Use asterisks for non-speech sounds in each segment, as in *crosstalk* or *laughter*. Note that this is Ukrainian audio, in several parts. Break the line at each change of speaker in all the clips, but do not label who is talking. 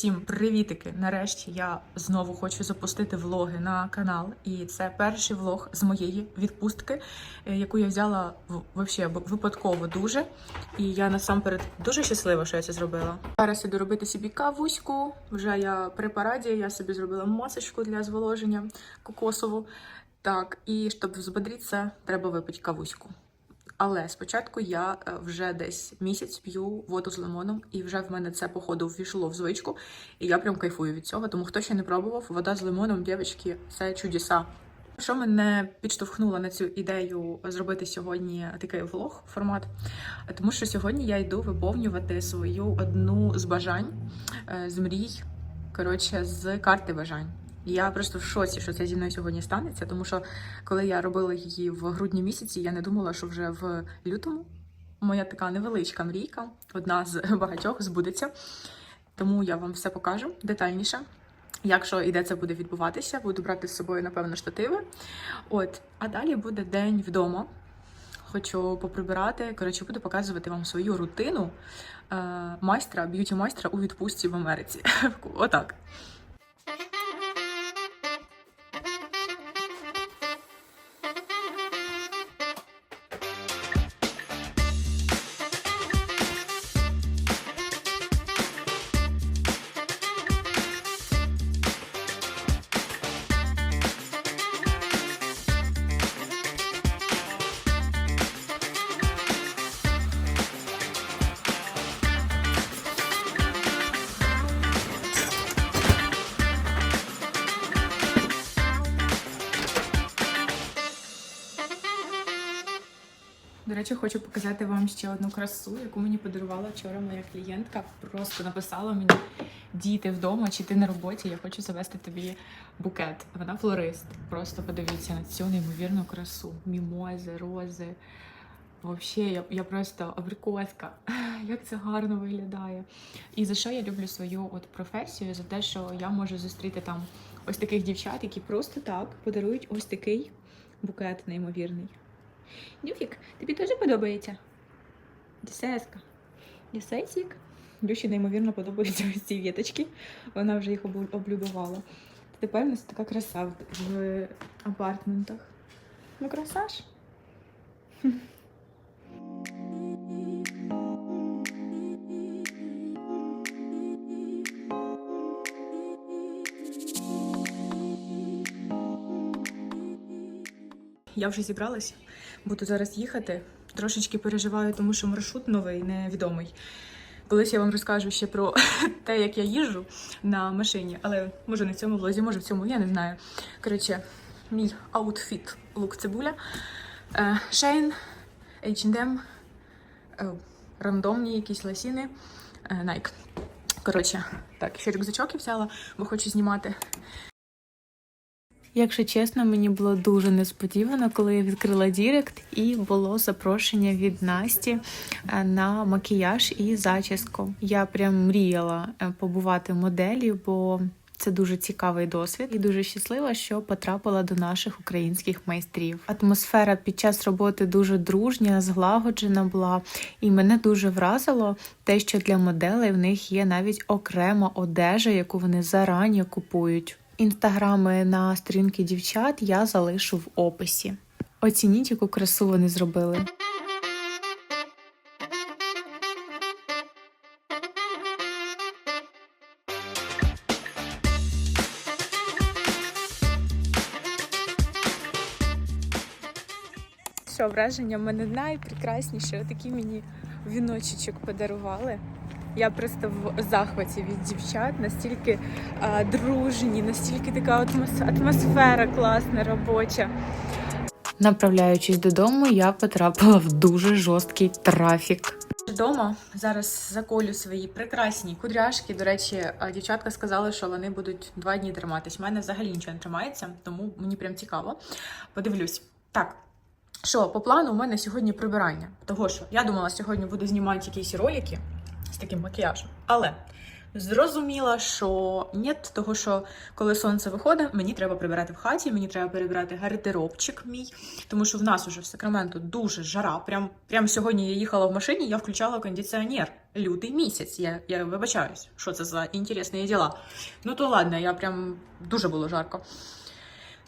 Усім привітики! Нарешті я знову хочу запустити влоги на канал. І це перший влог з моєї відпустки, е, яку я взяла вообще випадково дуже. І я насамперед дуже щаслива, що я це зробила. Зараз іду робити собі кавуську. Вже я при параді, я собі зробила масочку для зволоження кокосову. Так, і щоб взбодритися, треба випити кавуську. Але спочатку я е, вже десь місяць п'ю воду з лимоном, і вже в мене це походу ввійшло в звичку. І я прям кайфую від цього. Тому хто ще не пробував, вода з лимоном, дівчатки, це чудеса. Що мене підштовхнуло на цю ідею зробити сьогодні такий влог формат? Тому що сьогодні я йду виповнювати свою одну з бажань е, з мрій, коротше, з карти бажань. Я просто в шоці, що це зі мною сьогодні станеться, тому що коли я робила її в грудні місяці, я не думала, що вже в лютому моя така невеличка мрійка, одна з *laughs* багатьох, збудеться. Тому я вам все покажу детальніше. Якщо і де це буде відбуватися, буду брати з собою, напевно, штативи. От, а далі буде день вдома. Хочу поприбирати. Коротше, буду показувати вам свою рутину е, майстра, б'юті майстра у відпустці в Америці. *laughs* Отак. Речі, хочу показати вам ще одну красу, яку мені подарувала вчора моя клієнтка. Просто написала мені діти вдома, чи ти на роботі. Я хочу завести тобі букет. Вона флорист. Просто подивіться на цю неймовірну красу. Мімози, рози. Взагалі, я, я просто абрикоска. *laughs* Як це гарно виглядає. І за що я люблю свою от професію? За те, що я можу зустріти там ось таких дівчат, які просто так подарують ось такий букет неймовірний. Нюфік, тобі теж подобається? Десеска. Десесік. Люші неймовірно подобаються ось ці віточки. Вона вже їх облюбувала. Тепер у нас така краса в апартментах. Ну, краса ж. *laughs* Я вже зібралась, буду зараз їхати. Трошечки переживаю, тому що маршрут новий, невідомий. Колись я вам розкажу ще про *laughs* те, як я їжджу на машині, але може не в цьому влозі, може в цьому, я не знаю. Коротше, мій аутфіт лук цибуля. Шейн, H&M, е, рандомні якісь ласіни, е, Nike. Коротше, так, ще рюкзачок я взяла, бо хочу знімати. Якщо чесно, мені було дуже несподівано, коли я відкрила Дірект, і було запрошення від Насті е, на макіяж і зачіску. Я прям мріяла е, побувати моделлю, бо це дуже цікавий досвід, і дуже щаслива, що потрапила до наших українських майстрів. Атмосфера під час роботи дуже дружня, злагоджена була, і мене дуже вразило те, що для моделей в них є навіть окрема одежа, яку вони зарані купують. Інстаграми на сторінки дівчат я залишу в описі. Оцініть, яку красу вони зробили. Що враження в мене найпрекрасніше. Отакий мені віночечок подарували. Я просто в захваті від дівчат, настільки а, дружні, настільки така атмос- атмосфера класна, робоча. Направляючись додому, я потрапила в дуже жорсткий трафік. Вдома зараз заколю свої прекрасні кудряшки. До речі, дівчатка сказали, що вони будуть два дні триматись. У мене взагалі нічого не тримається, тому мені прям цікаво. Подивлюсь. Так, що по плану у мене сьогодні прибирання. Того що я думала, сьогодні буду знімати якісь ролики таким макіяжем. Але зрозуміла, що ні, того що коли сонце виходить, мені треба прибирати в хаті, мені треба перебирати гардеробчик мій, тому що в нас уже в Сакраменто дуже жара. Прям, прям сьогодні я їхала в машині, я включала кондиціонер. Лютий місяць. Я, я вибачаюсь, що це за інтересні діла. Ну то ладно, я прям дуже було жарко.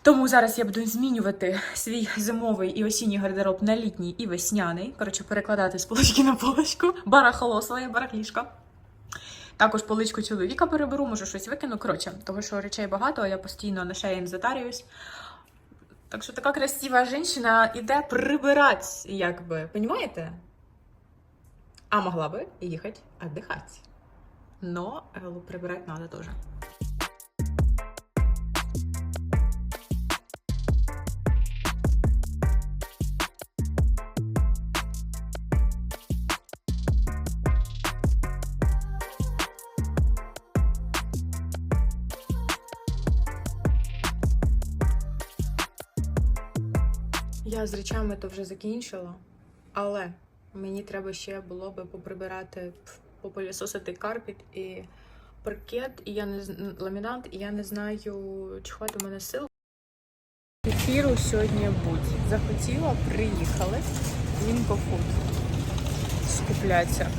Тому зараз я буду змінювати свій зимовий і осінній гардероб на літній і весняний. Коротше, перекладати з полочки на полочку. Барахоло своє барахлішка. Також поличку чоловіка переберу, може щось викину. Коротше, того що речей багато, а я постійно на шеї затарююсь. Так що така красива жінка іде прибирати, якби. Понімаєте? А могла би їхати віддихати. Но е, прибирати треба теж. З речами то вже закінчила, але мені треба ще було би поприбирати, попилісосити карпіт і паркет, і я не ламінат, і я не знаю, чи хватить у мене сил. Ефіру сьогодні будь. Захотіла, приїхали. Він по фуд. Скупляться.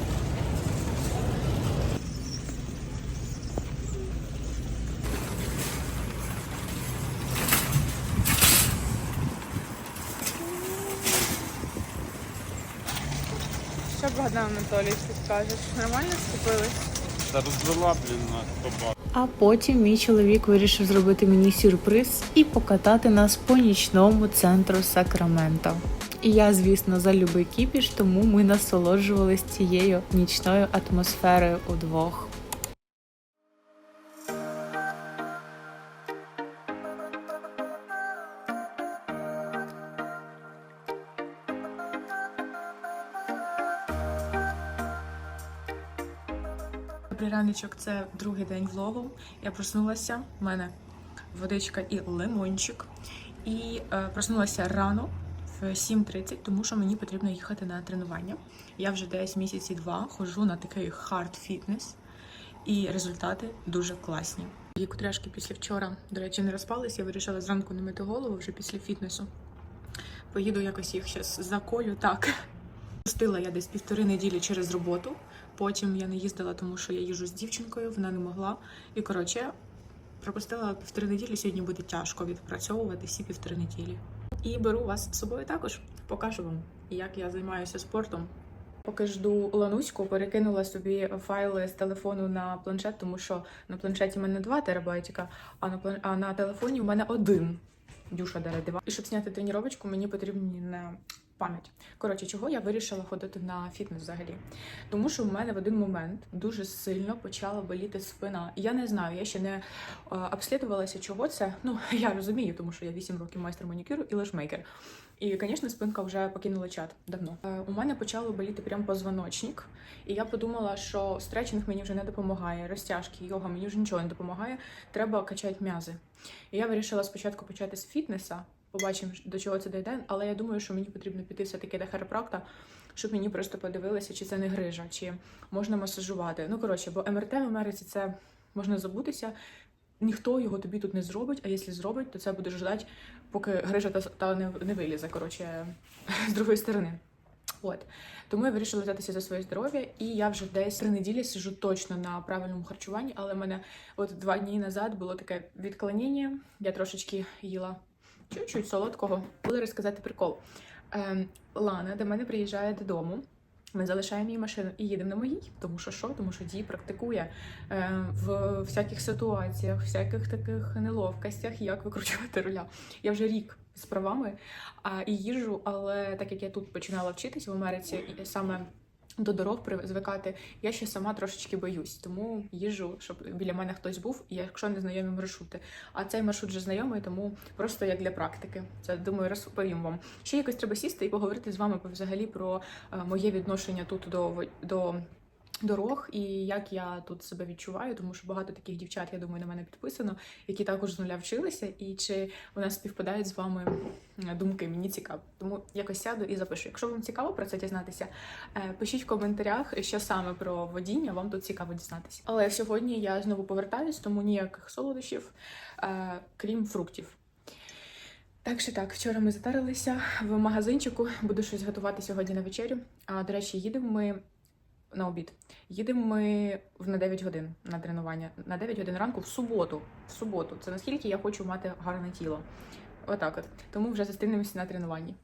Богдан Анатолійович ти скажеш? Нормально скупились?
Та розвела, блін, на собаку.
А потім мій чоловік вирішив зробити мені сюрприз і покатати нас по нічному центру Сакраменто. І я, звісно, за любий кіпіш, тому ми насолоджувалися цією нічною атмосферою удвох.
Раночок, це другий день влогу. Я проснулася. У мене водичка і лимончик. І е, проснулася рано в 7.30, тому що мені потрібно їхати на тренування. Я вже десь місяці два ходжу на такий хард фітнес, і результати дуже класні. Її кудряшки після вчора, до речі, не розпались. Я вирішила зранку не мити голову вже після фітнесу. Поїду якось їх зараз заколю так. Пустила я десь півтори неділі через роботу. Потім я не їздила, тому що я їжу з дівчинкою, вона не могла. І коротше, пропустила півтори неділі. Сьогодні буде тяжко відпрацьовувати всі півтори неділі. І беру вас з собою також. Покажу вам, як я займаюся спортом. Поки жду Лануську, перекинула собі файли з телефону на планшет, тому що на планшеті в мене 2 терабайтика, а на план... а на телефоні у мене один. Дюша дерева. І щоб зняти тренувачку, мені потрібні на пам'ять. Коротше, чого я вирішила ходити на фітнес взагалі? Тому що в мене в один момент дуже сильно почала боліти спина. Я не знаю, я ще не е, обслідувалася, чого це. Ну, *laughs* я розумію, тому що я 8 років майстер манікюру і лешмейкер. І, звісно, спинка вже покинула чат давно. Е, у мене почало боліти прям позвоночник, і я подумала, що стретчинг мені вже не допомагає, розтяжки, йога мені вже нічого не допомагає. Треба качати м'язи. І я вирішила спочатку почати з фітнеса. Побачимо, до чого це дійде, але я думаю, що мені потрібно піти все-таки до хиропракта, щоб мені просто подивилися, чи це не грижа, чи можна масажувати. Ну, коротше, бо МРТ в Америці це можна забутися. Ніхто його тобі тут не зробить, а якщо зробить, то це будеш ждати, поки грижа та, та не, не вилізе, коротше, *laughs* з другої сторони. От. Тому я вирішила взятися за своє здоров'я, і я вже десь три неділі сижу точно на правильному харчуванні, але в мене от два дні назад було таке відклонення. Я трошечки їла чуть-чуть солодкого. Буду розказати прикол. Ем, Лана до мене приїжджає додому. Ми залишаємо її машину і їдемо на моїй, тому що що? Тому що дій практикує е, в всяких ситуаціях, всяких таких неловкостях, як викручувати руля. Я вже рік з правами а, і їжджу, але так як я тут починала вчитись в Америці, і саме до дорог звикати, я ще сама трошечки боюсь, тому їжу, щоб біля мене хтось був, якщо не знайомі маршрути. А цей маршрут вже знайомий, тому просто як для практики. Це думаю, розповім вам. Ще якось треба сісти і поговорити з вами взагалі про е, моє відношення тут до, до дорог і як я тут себе відчуваю, тому що багато таких дівчат, я думаю, на мене підписано, які також з нуля вчилися, і чи нас співпадають з вами думки, мені цікаво. Тому якось сяду і запишу. Якщо вам цікаво про це дізнатися, е, пишіть в коментарях, що саме про водіння вам тут цікаво дізнатися. Але сьогодні я знову повертаюсь, тому ніяких солодощів, е, крім фруктів. Так що так, вчора ми затарилися в магазинчику, буду щось готувати сьогодні на вечерю. А до речі, їдемо ми на обід. Їдемо ми на 9 годин на тренування. На 9 годин ранку в суботу. В суботу. Це наскільки я хочу мати гарне тіло. Отак от. Тому вже зустрінемося на тренуванні.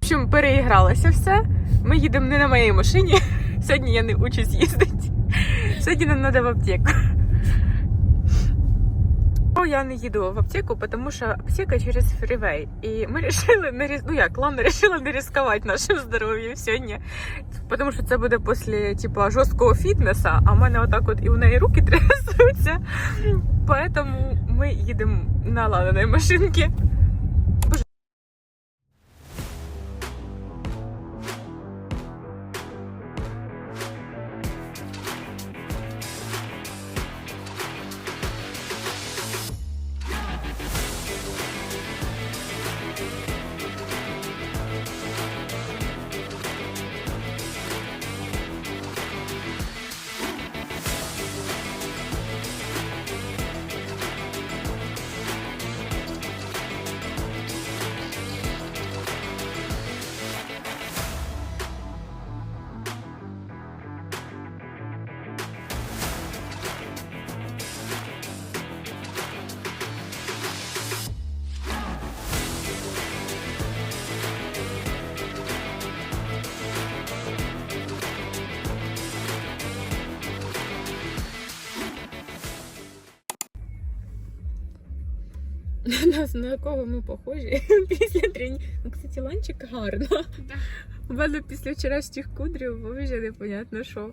В общем, переігралося все. Ми їдемо не на моїй машині. *laughs* Сьогодні я не учусь їздити. Сьогодні нам треба в аптеку. Я не їду в аптеку, тому що аптека через фрівей. І ми вирішили не різ... ну як, Лана вирішили не ризикувати нашим здоров'ям сьогодні. Тому що це буде після типу, жорсткого фітнеса, а в мене отак от і у неї руки *laughs* трясуться. Тому ми їдемо на ланиної машинки. *laughs* Нас на кого ми похожі *laughs* після тренінгу. Ну, кстати, ланчик гарно. У мене після вчорашніх кудрів взагалі непонятно що.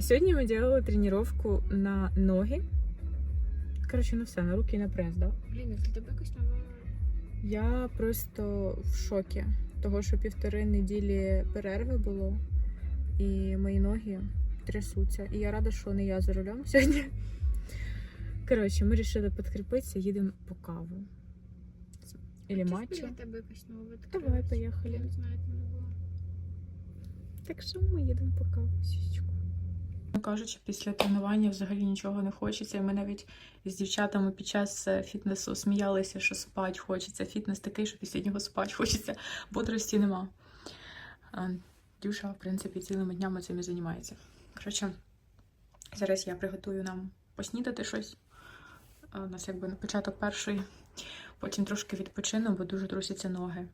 Сьогодні ми робили тренування на ноги. Коротше, ну все, на руки і на прес, да?
Блін, для тебе якось нова.
Я просто в шокі. Того, що півтори неділі перерви було, і мої ноги трясуться. І я рада, що не я за рулем сьогодні. Коротше, ми вирішили підкріпитися, їдемо по каву.
Якось нова.
Давай, поїхали.
Не знаю.
Так що ми їдемо по каву, січку. Кажучи, після тренування взагалі нічого не хочеться. І Ми навіть з дівчатами під час е, фітнесу сміялися, що спать хочеться. Фітнес такий, що після нього спать хочеться. Бодрості нема. Дюша, в принципі, цілими днями цим і займається. Коротше, зараз я приготую нам поснідати щось. У нас якби на початок перший, потім трошки відпочину, бо дуже трусяться ноги.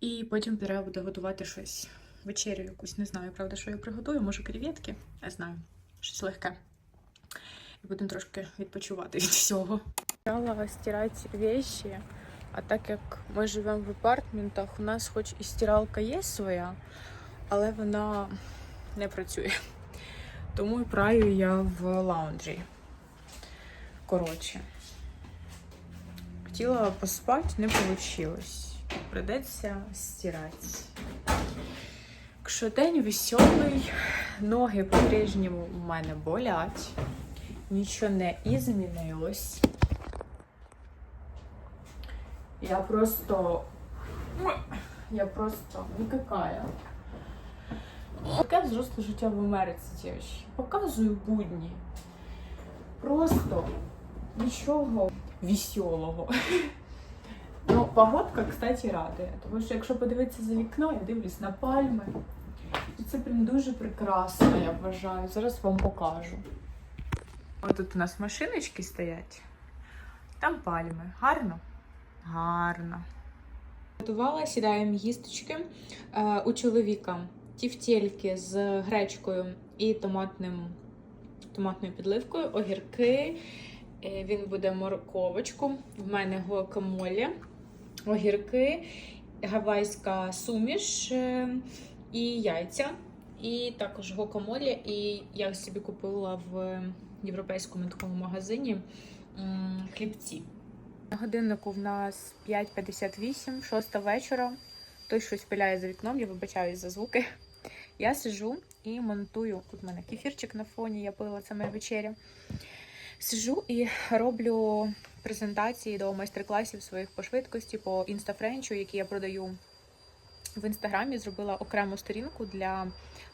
І потім треба буде готувати щось. Вечерю якусь, не знаю, правда, що я приготую, може креветки, не знаю, щось легке. І будемо трошки відпочивати від всього. Почала стирати вещи, а так як ми живемо в апартментах, у нас хоч і стиралка є своя, але вона не працює. Тому праю я в лаунджі. Коротше. Хотіла поспати, не вийшло. Придеться стирати. Якщо день веселий, ноги по-прежньому в мене болять, нічого не змінилось. Я просто. Я просто никакая. Таке взросле життя в Америці, дівчатки. Показую будні. Просто нічого веселого. Ну, погодка, кстати, радує. Тому що якщо подивитися за вікно, я дивлюсь на пальми. І це прям дуже прекрасно, я вважаю. Зараз вам покажу. Ось тут у нас машиночки стоять. Там пальми. Гарно? Гарно. Готувала, сідаємо їсточки е, у чоловіка. Тівтєльки з гречкою і томатним, томатною підливкою, огірки. Е, Він буде морковочку. В мене гуакамолі, огірки, гавайська суміш е, і яйця. І також гуакамолі. І я собі купила в європейському такому магазині хлібці. На годиннику в нас 5.58, 6 вечора. Хтось щось пиляє за вікном, я вибачаюсь за звуки. Я сижу і монтую. Тут в мене кефірчик на фоні, я пила це моя вечеря. Сижу і роблю презентації до майстер-класів своїх по швидкості, по інстафренчу, які я продаю в інстаграмі. Зробила окрему сторінку для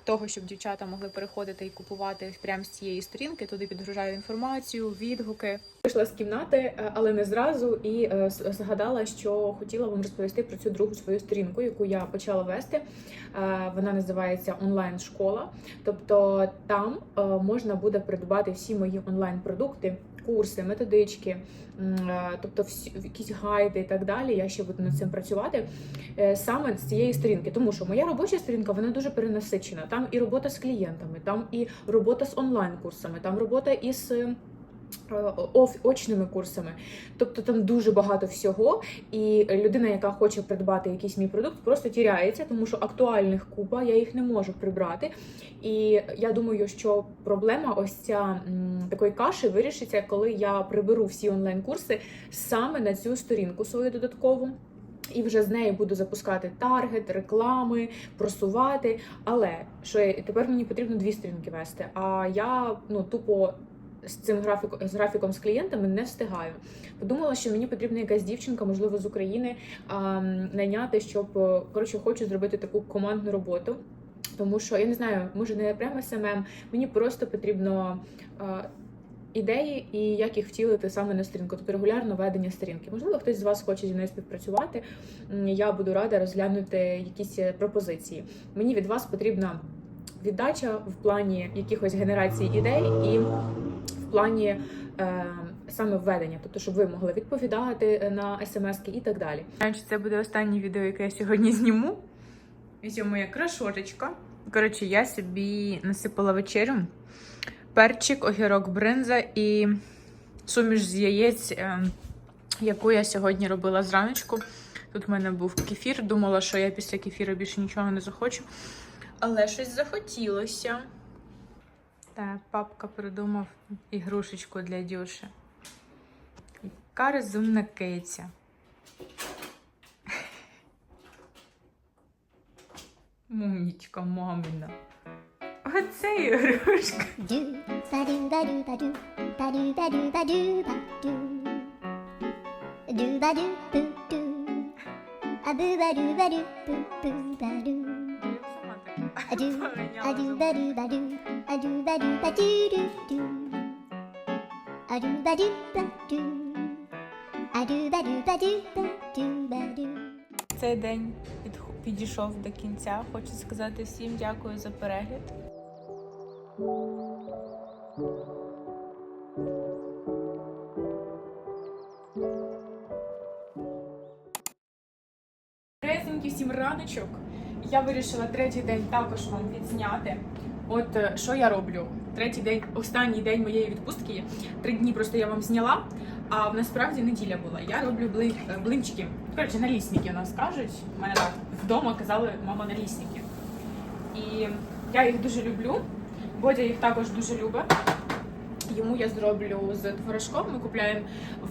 того, щоб дівчата могли переходити і купувати прямо з цієї сторінки. Туди підгружаю інформацію, відгуки. Вийшла з кімнати, е, але не зразу, і е, згадала, що хотіла вам розповісти про цю другу свою сторінку, яку я почала вести. Е, Вона називається онлайн-школа. Тобто там можна буде придбати всі мої онлайн-продукти, курси, методички, е, тобто всі якісь гайди і так далі. Я ще буду над цим працювати е, саме з цієї сторінки, тому що моя робоча сторінка вона дуже перенасичена. Там і робота з клієнтами, там і робота з онлайн-курсами, там робота із. Е, очними курсами, тобто там дуже багато всього, і людина, яка хоче придбати якийсь мій продукт, просто тіряється, тому що актуальних купа, я їх не можу прибрати. І я думаю, що проблема ось ця такої каші вирішиться, коли я приберу всі онлайн-курси саме на цю сторінку свою додаткову. І вже з неї буду запускати таргет, реклами, просувати. Але що тепер мені потрібно дві сторінки вести. А я ну тупо з цим графіком з графіком з клієнтами не встигаю. Подумала, що мені потрібна якась дівчинка, можливо, з України а, найняти, щоб е, коротше хочу зробити таку командну роботу. Тому що я не знаю, може не прямо СММ, мені просто потрібно е, ідеї і як їх втілити саме на сторінку, тобто регулярно ведення сторінки. Можливо, хтось з вас хоче зі мною співпрацювати. Я буду рада розглянути якісь е, пропозиції. Мені від вас потрібна віддача в плані якихось генерацій ідей і плані. е, Саме введення, тобто, щоб ви могли відповідати на смски і так далі. Це буде останнє відео, яке я сьогодні зніму. Ось моя крашоточка. Коротше, я собі насипала вечерю. Перчик, огірок, бринза і суміш з яєць, е, яку я сьогодні робила зраночку. Тут в мене був кефір. Думала, що я після кефіру більше нічого не захочу. Але щось захотілося. Та папка придумав ігрушечку для Дюші. Яка розумна киця. Мумічка мамина. Оце ігрушка.
do ba a do ba
Цей день підійшов до кінця. Хочу сказати всім дякую за перегляд. Резенький всім раночок. Я вирішила третій день також вам відзняти. От е, що я роблю? Третій день, останній день моєї відпустки. Три дні просто я вам зняла, а насправді неділя була. Я роблю бли, е, блинчики. Коротше, налісники у нас кажуть. У мене так вдома казали мама налісники. І я їх дуже люблю. Бодя їх також дуже любить. Йому я зроблю з творожком. Ми купуємо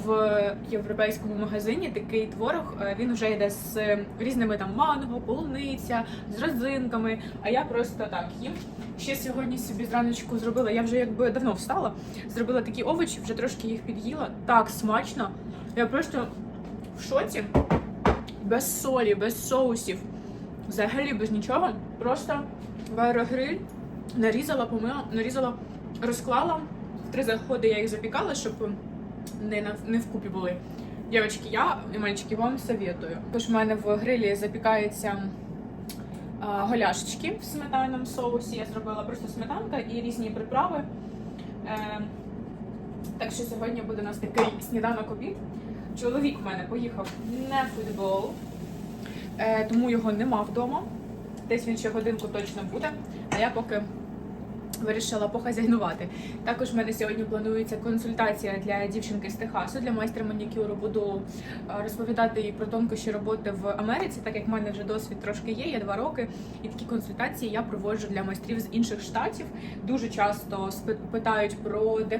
в європейському магазині такий творог. Е, Він вже йде з різними там манго, полуниця, з родзинками. А я просто так їм. Ще сьогодні собі зраночку зробила. Я вже якби давно встала. Зробила такі овочі, вже трошки їх під'їла. Так смачно. Я просто в шоці. Без солі, без соусів. Взагалі без нічого. Просто в аерогриль нарізала, помила, нарізала, розклала. В три заходи я їх запікала, щоб не, на, не вкупі були. Дівчатки, я і мальчики вам советую. Тож в мене в грилі запікаються голяшечки в сметанному соусі. Я зробила просто сметанка і різні приправи. Е, так що сьогодні буде у нас такий сніданок обід. Чоловік в мене поїхав на футбол, е, тому його нема вдома. Десь він ще годинку точно буде. А я поки Вирішила похазяйнувати. Також в мене сьогодні планується консультація для дівчинки з Техасу, для майстра манікюру. Буду е, розповідати їй про тонкощі роботи в Америці, так як в мене вже досвід трошки є, я два роки. І такі консультації я проводжу для майстрів з інших штатів. Дуже часто питають про де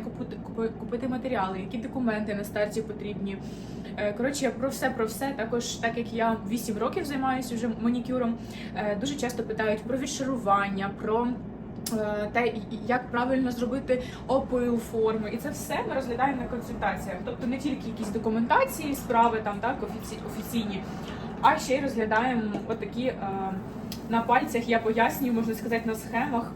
купити, матеріали, які документи на старті потрібні. Е, Коротше, про все про все. Також, так як я 8 років займаюся вже манікюром, е, дуже часто питають про відшарування, про те, як правильно зробити опил форми, і це все ми розглядаємо на консультаціях. Тобто не тільки якісь документації, справи там так офіці, офіційні, а ще й розглядаємо отакі е, на пальцях. Я пояснюю, можна сказати, на схемах.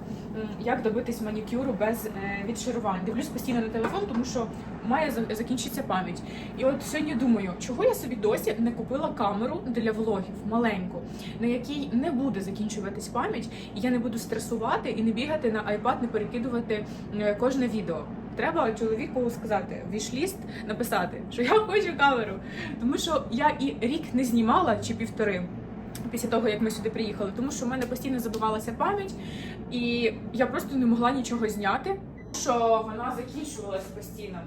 Як добитись манікюру без е, відшарувань? Дивлюсь постійно на телефон, тому що має закінчитися пам'ять. І от сьогодні думаю, чого я собі досі не купила камеру для влогів маленьку, на якій не буде закінчуватись пам'ять, і я не буду стресувати і не бігати на iPad, не перекидувати е, кожне відео. Треба чоловіку сказати, вішліст написати, що я хочу камеру. Тому що я і рік не знімала чи півтори. Після того, як ми сюди приїхали, тому що в мене постійно забувалася пам'ять, і я просто не могла нічого зняти, що вона закінчувалась постійно.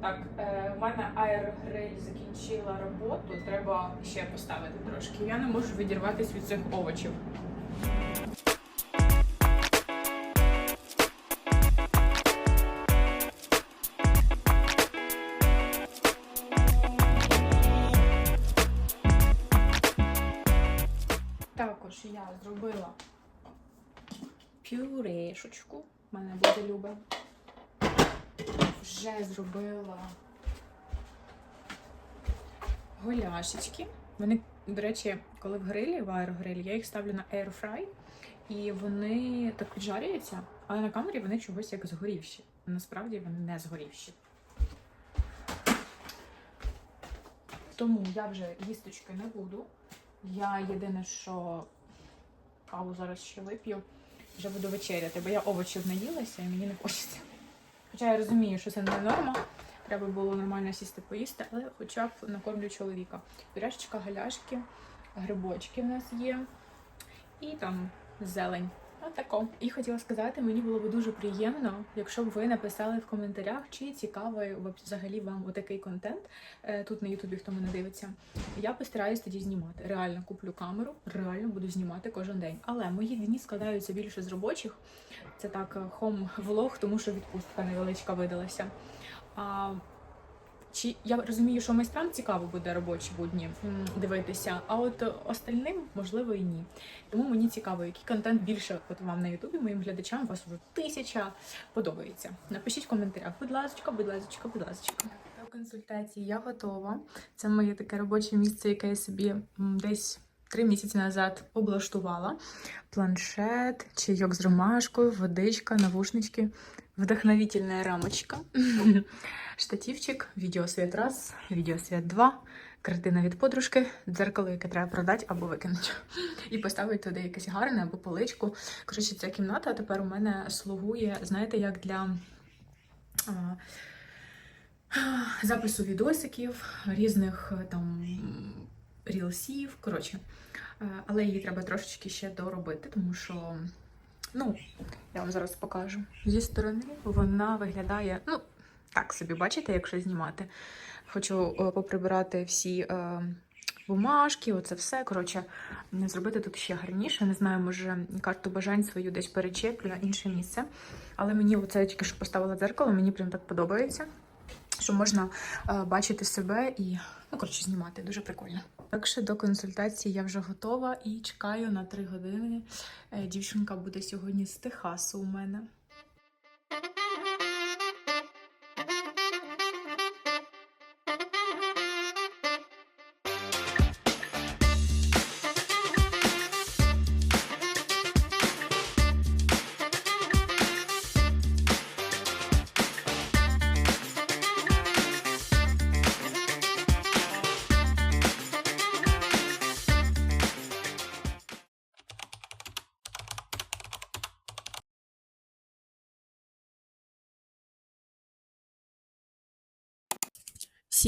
Так, е, в мене аерогриль закінчила роботу, треба ще поставити трошки. Я не можу відірватися від цих овочів. Також я зробила пюрешечку. У мене буде любе. Вже зробила голяшечки. Вони, до речі, коли в грилі, в аерогрилі, я їх ставлю на airfry, і вони так піджарюються, але на камері вони чогось як згорівші. Насправді вони не згорівші. Тому я вже їсточки не буду. Я єдине, що каву зараз ще вип'ю, вже буду вечеряти, бо я овочів наїлася і мені не хочеться. Хоча я розумію, що це не норма. Треба було нормально сісти поїсти, але хоча б накормлю чоловіка. Пюрешечка, галяшки, грибочки в нас є. І там зелень. Отако. І хотіла сказати, мені було б дуже приємно, якщо б ви написали в коментарях, чи цікавий взагалі вам отакий контент е, тут на Ютубі, хто мене дивиться. Я постараюсь тоді знімати. Реально куплю камеру, реально буду знімати кожен день. Але мої дні складаються більше з робочих. Це так хом влог, тому що відпустка невеличка видалася. А, чи я розумію, що майстрам цікаво буде робочі будні дивитися, а от остальним можливо і ні. Тому мені цікаво, який контент більше от вам на Ютубі, моїм глядачам, вас вже тисяча подобається. Напишіть в коментарях, будь ласка, будь ласка, будь ласка. До консультації я готова. Це моє таке робоче місце, яке я собі десь три місяці назад облаштувала. Планшет, чайок з ромашкою, водичка, навушнички, вдохновительна рамочка, *laughs* штативчик, відеосвіт раз, відеосвіт два, картина від подружки, дзеркало, яке треба продати або викинути. І поставити туди якесь гарне або поличку. Коротше, ця кімната тепер у мене слугує, знаєте, як для. запису відосиків, різних е, там рілсів. Коротше, Е, але її треба трошечки ще доробити, тому що, ну, я вам зараз покажу. Зі сторони вона виглядає, ну, так собі, бачите, якщо знімати. Хочу е, поприбирати всі е, бумажки, оце все. Коротше, зробити тут ще гарніше. Не знаю, може карту бажань свою десь перечеплю на інше місце. Але мені оце тільки що поставила дзеркало, мені прям так подобається. Що можна е, бачити себе і, ну, коротше, знімати. Дуже прикольно. Так що до консультації я вже готова і чекаю на три години. Е, Дівчинка буде сьогодні з Техасу у мене.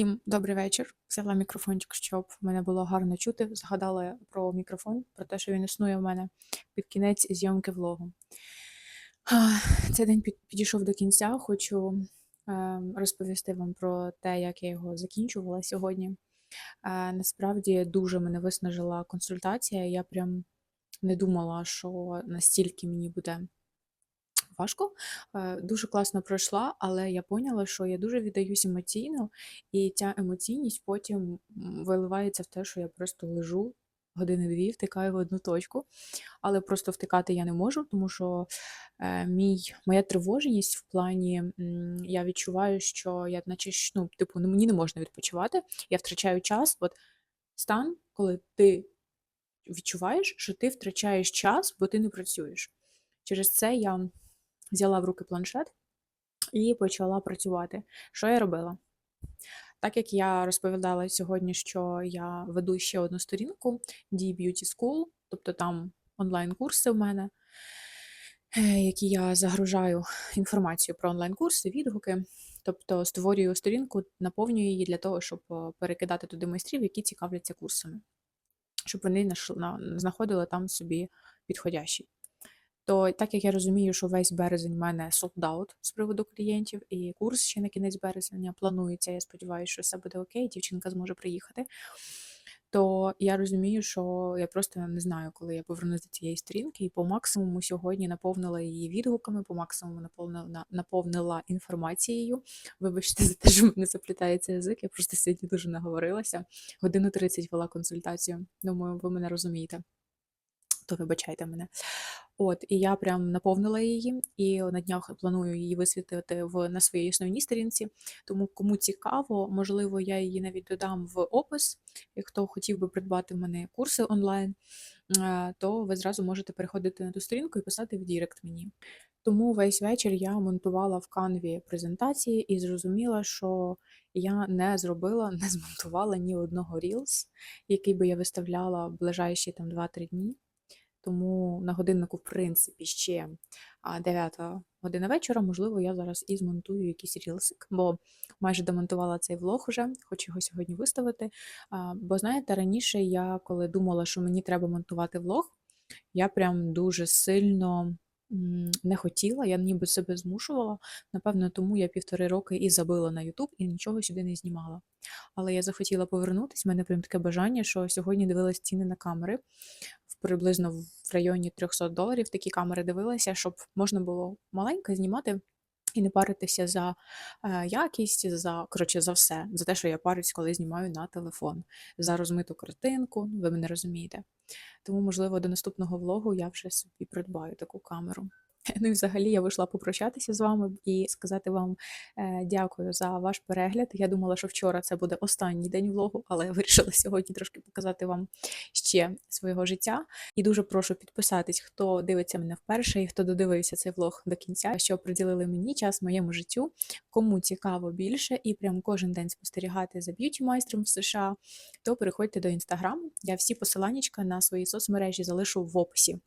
Всім добрий вечір. Взяла мікрофончик, щоб мене було гарно чути. Згадала про мікрофон, про те, що він існує в мене під кінець зйомки влогу. Цей день підійшов до кінця. Хочу е, розповісти вам про те, як я його закінчувала сьогодні. Е, Насправді дуже мене виснажила консультація. Я прям не думала, що настільки мені буде важко. Е, Дуже класно пройшла, але я поняла, що я дуже віддаюсь емоційно, і ця емоційність потім виливається в те, що я просто лежу години-дві, втикаю в одну точку. Але просто втикати я не можу, тому що е, мій, моя тривожність в плані я відчуваю, що я, наче, ну, типу, мені не можна відпочивати, я втрачаю час. От стан, коли ти відчуваєш, що ти втрачаєш час, бо ти не працюєш. Через це я взяла в руки планшет і почала працювати. Що я робила? Так як я розповідала сьогодні, що я веду ще одну сторінку D Beauty School, тобто там онлайн-курси в мене, е, які я загружаю інформацію про онлайн-курси, відгуки. Тобто створюю сторінку, наповнюю її для того, щоб е, перекидати туди майстрів, які цікавляться курсами, щоб вони знаходили там собі підходящий. То так як я розумію, що весь березень в мене out з приводу клієнтів, і курс ще на кінець березня планується. Я сподіваюся, що все буде окей, дівчинка зможе приїхати. То я розумію, що я просто не знаю, коли я повернуся до цієї сторінки, і по максимуму сьогодні наповнила її відгуками, по максимуму наповнила, наповнила інформацією. Вибачте за те, що мене заплітається язик. Я просто сьогодні дуже наговорилася. Годину 30 вела консультацію. Думаю, ви мене розумієте. То вибачайте мене. От, і я прям наповнила її, і на днях планую її висвітити в, на своїй основній сторінці. Тому кому цікаво, можливо, я її навіть додам в опис. І хто хотів би придбати в мене курси онлайн, то ви зразу можете переходити на ту сторінку і писати в Дірект мені. Тому весь вечір я монтувала в канві презентації і зрозуміла, що я не зробила, *laughs* не змонтувала ні одного Reels, який би я виставляла в ближайші там 2-3 дні. Тому на годиннику, в принципі, ще а, 9 година вечора, можливо, я зараз і змонтую якийсь рілсик, бо майже демонтувала цей влог уже, хочу його сьогодні виставити. Бо знаєте, раніше я коли думала, що мені треба монтувати влог, я прям дуже сильно не хотіла, я ніби себе змушувала. Напевно, тому я півтори роки і забила на YouTube і нічого сюди не знімала. Але я захотіла повернутися. в мене прям таке бажання, що сьогодні дивилась ціни на камери приблизно в районі 300 доларів. Такі камери дивилася, щоб можна було маленько знімати. І не паритися за е, якість, за коротше, за все, за те, що я парюсь, коли знімаю на телефон, за розмиту картинку, ви мене розумієте. Тому, можливо, до наступного влогу я вже собі придбаю таку камеру. *laughs* Ну і взагалі я вийшла попрощатися з вами і сказати вам е, дякую за ваш перегляд. Я думала, що вчора це буде останній день влогу, але я вирішила *laughs* сьогодні трошки показати вам ще свого життя. І дуже прошу підписатись, хто дивиться мене вперше і хто додивився цей влог до кінця, що приділили мені час моєму життю. Кому цікаво більше і прям кожен день спостерігати за б'юті майстром в США, то переходьте до інстаграму. Я всі посиланнячка на свої соцмережі залишу в описі.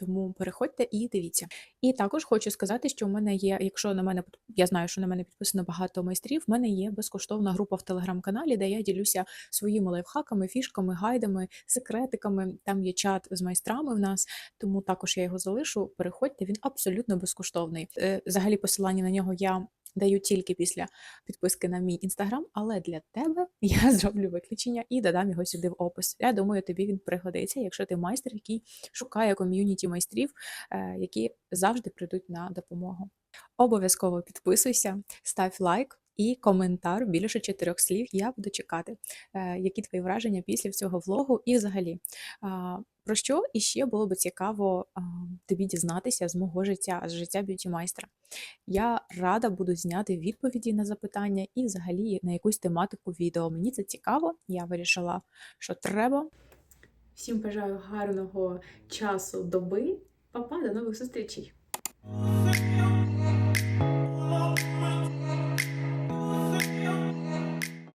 Тому переходьте і дивіться. І також хочу сказати, що в мене є, якщо на мене я знаю, що на мене підписано багато майстрів, в мене є безкоштовна група в телеграм-каналі, де я ділюся своїми лайфхаками, фішками, гайдами, секретиками. Там є чат з майстрами в нас, тому також я його залишу. Переходьте, він абсолютно безкоштовний. Е, Взагалі, посилання на нього я. Даю тільки після підписки на мій інстаграм, але для тебе *laughs* я зроблю виключення і додам його сюди в опис. Я думаю, тобі він пригодиться, якщо ти майстер, який шукає ком'юніті майстрів, е, які завжди прийдуть на допомогу. Обов'язково підписуйся, став лайк і коментар більше чотирьох слів. Я буду чекати, е, які твої враження після цього влогу і взагалі. Про що іще було б цікаво а, тобі дізнатися з мого життя, з життя б'юті майстра. Я рада буду зняти відповіді на запитання і взагалі на якусь тематику відео. Мені це цікаво. Я вирішила, що треба. Всім бажаю гарного часу доби. Па-па, до нових зустрічей!